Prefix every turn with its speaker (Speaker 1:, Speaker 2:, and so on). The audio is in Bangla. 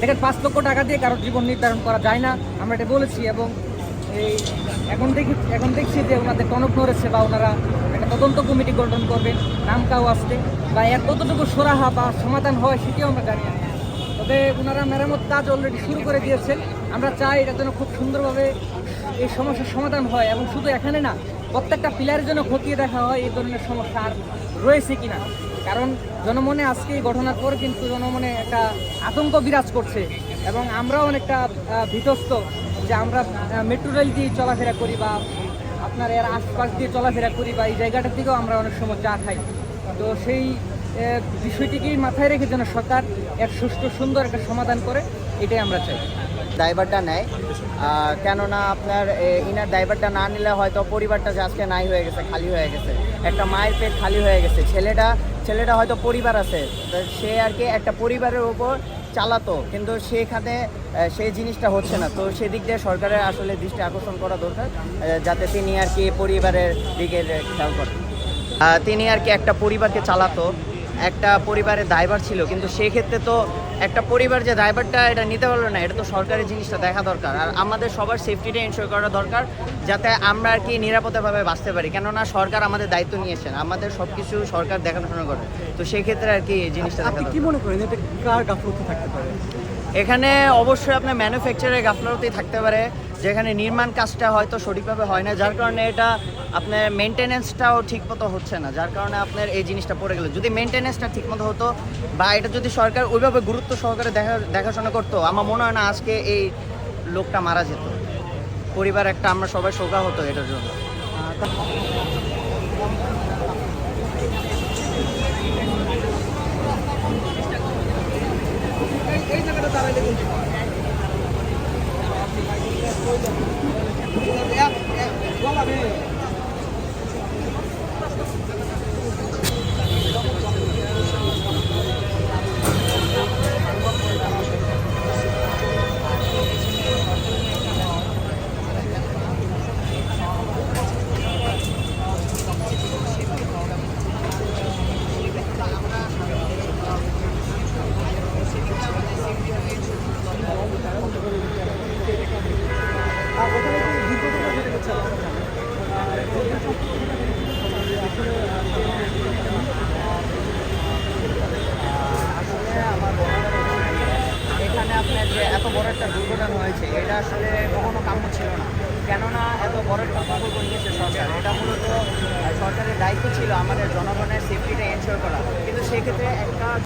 Speaker 1: দেখেন, পাঁচ লক্ষ টাকা দিয়ে কারোর জীবন নির্ধারণ করা যায় না। আমরা এটা বলেছি এবং এই এখন দেখি, এখন দেখছি যে ওনাদের টনক নড়েছে বা ওনারা একটা তদন্ত কমিটি গঠন করবেন নামকাও আসতে বা এর কতটুকু সরাহা বা সমাধান হয় সেটিও আমরা জানি না। তবে ওনারা মেরামত কাজ অলরেডি শুরু করে দিয়েছেন। আমরা চাই এটা যেন খুব সুন্দরভাবে এই সমস্যার সমাধান হয় এবং শুধু এখানে না প্রত্যেকটা পিলারের জন্য খতিয়ে দেখা হয়, এই ধরনের সমস্যা আর রয়েছে কিনা? কারণ জনমনে আজকে এই ঘটনার পর কিন্তু জনমনে একটা আতঙ্ক বিরাজ করছে এবং আমরাও অনেকটা ভীতস্ত যে আমরা মেট্রো রেল দিয়ে চলাফেরা করি বা আপনার এর আশপাশ দিয়ে চলাফেরা করি বা এই জায়গাটার দিকেও আমরা অনেক সময় চা খাই তো সেই বিষয়টিকেই মাথায় রেখে যেন সরকার এর সুষ্ঠু, সুন্দর একটা সমাধান করে, এটাই আমরা চাই।
Speaker 2: ড্রাইভারটা নেয়। কেননা আপনার ইনার ড্রাইভারটা না নিলে হয়তো পরিবারটা যে আজকে নাই হয়ে গেছে, খালি হয়ে গেছে। একটা মায়ের পেট খালি হয়ে গেছে। ছেলেটা ছেলেটা হয়তো পরিবার আছে সে আর কি একটা পরিবারের উপর চালাতো, কিন্তু সেখানে সেই জিনিসটা হচ্ছে না। তো সেদিক দিয়ে সরকারের আসলে দৃষ্টি আকর্ষণ করা দরকার যাতে তিনি আর কি পরিবারের দিকে খেয়াল করেন। তিনি আর কি একটা পরিবারকে চালাতো একটা পরিবারের ড্রাইভার ছিল কিন্তু সেক্ষেত্রে তো একটা পরিবার যে ড্রাইভারটা এটা নিতে পারল না এটা তো সরকারের জিনিসটা দেখা দরকার। আর আমাদের সবার সেফটিটা এনশোর করা দরকার যাতে আমরা আর কি নিরাপদভাবে বাঁচতে পারি। কেননা সরকার আমাদের দায়িত্ব নিয়েছেন আমাদের সব কিছু সরকার দেখাশোনা করে। তো সেক্ষেত্রে আর কি এই জিনিসটা
Speaker 3: আপনি কি মনে করেন এটা কার গাফলতি থাকতে পারে?
Speaker 2: এখানে অবশ্যই আপনার ম্যানুফ্যাকচারের গাফলতি থাকতে পারে। যেখানে নির্মাণ কাজটা হয়তো সঠিকভাবে হয় না যার কারণে এটা আপনার মেনটেনেন্সটাও ঠিকমতো হচ্ছে না যার কারণে আপনার এই জিনিসটা পড়ে গেল। যদি মেনটেনেন্সটা ঠিকমতো হতো বা এটা যদি সরকার ওইভাবে গুরুত্ব সহকারে দেখা দেখাশোনা করতো আমার মনে হয় না আজকে এই লোকটা মারা যেত। পরিবার একটা আমরা সবাই শোকা হতো এটার জন্য।
Speaker 3: আহ, তা- আর
Speaker 2: বড় একটা দুর্ঘটনা হয়েছে, এটা আসলে কখনো কাম্য ছিল না। কেননা এত বড় একটা প্রকল্প নিয়েছে সরকার। এটা মূলত সরকারের দায়িত্ব ছিল আমাদের জনগণের সেফটিটা এনশোর করা। কিন্তু সেক্ষেত্রে একটা